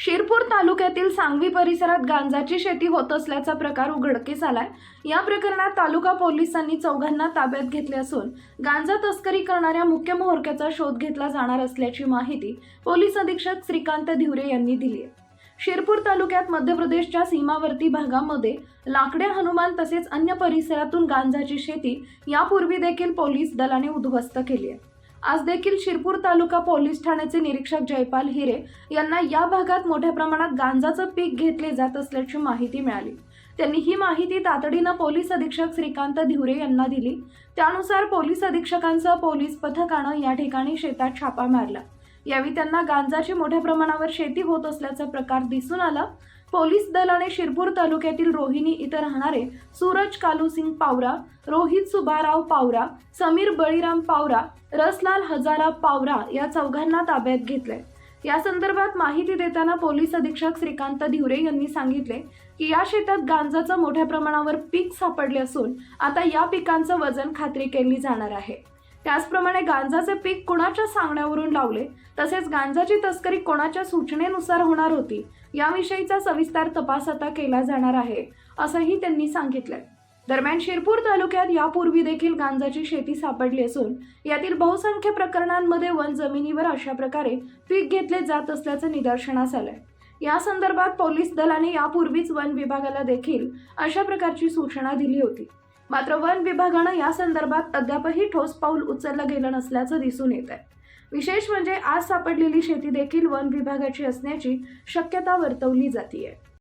शिरपूर तालुक्यातील सांगवी परिसरात गांजाची शेती होत असल्याचा प्रकार उघडकीस आलाय. या प्रकरणात तालुका पोलिसांनी चौघांना ताब्यात घेतले असून गांजा तस्करी करणाऱ्या मुख्य मोहरक्याचा शोध घेतला जाणार असल्याची माहिती पोलीस अधीक्षक श्रीकांत धिवरे यांनी दिली आहे शिरपूर तालुक्यात मध्य प्रदेशच्या सीमावर्ती भागामध्ये लाकड्या हनुमान तसेच अन्य परिसरातून गांजाची शेती यापूर्वी देखील पोलीस दलाने उद्ध्वस्त केली आहे. आज देखील शिरपूर तालुका पोलीस ठाण्याचे निरीक्षक जयपाल हिरे यांना या भागात मोठ्या प्रमाणात गांजाचं पीक घेतले जात असल्याची माहिती मिळाली. त्यांनी ही माहिती तातडीनं पोलीस अधीक्षक श्रीकांत धिवरे यांना दिली. त्यानुसार पोलीस अधीक्षकांसह पोलीस पथकानं या ठिकाणी शेतात छापा मारला. यावेळी त्यांना गांजाची मोठ्या प्रमाणावर शेती होत असल्याचा प्रकार दिसून आला. पोलीस दलाने शिरपूर तालुक्यातील रोहिणी इथं राहणारे सूरज कालूसिंग पावरा रोहित सुबाराव पावरा समीर बळीराम पावरा रसलाल हजारा पावरा या चौघांना ताब्यात घेतले या संदर्भात माहिती देताना पोलीस अधीक्षक श्रीकांत धिवरे यांनी सांगितले की या शेतात गांजाचं मोठ्या प्रमाणावर पीक सापडले असून आता या पिकांचं वजन खात्री केली जाणार आहे. त्याचप्रमाणे गांजाचे पीक कोणाच्या सांगण्यावरून लावले? तसेच गांजाची तस्करी कोणाच्या सूचनेनुसार होणार होती? याविषयीचा सविस्तर तपास आता केला जाणार आहे असंही त्यांनी सांगितलंय. दरम्यान शिरपूर तालुक्यात यापूर्वी देखील गांजाची शेती सापडली असून यातील बहुसंख्य प्रकरणांमध्ये वन जमिनीवर अशा प्रकारे पीक घेतले जात असल्याचं निदर्शनास आलंय. या संदर्भात पोलीस दलाने यापूर्वीच वन विभागाला देखील अशा प्रकारची सूचना दिली होती. मात्र वन विभागानं या संदर्भात अद्यापही ठोस पाऊल उचललं गेलं नसल्याचं दिसून येत आहे विशेष म्हणजे आज सापडलेली शेती देखील वन विभागाची असण्याची शक्यता वर्तवली जाते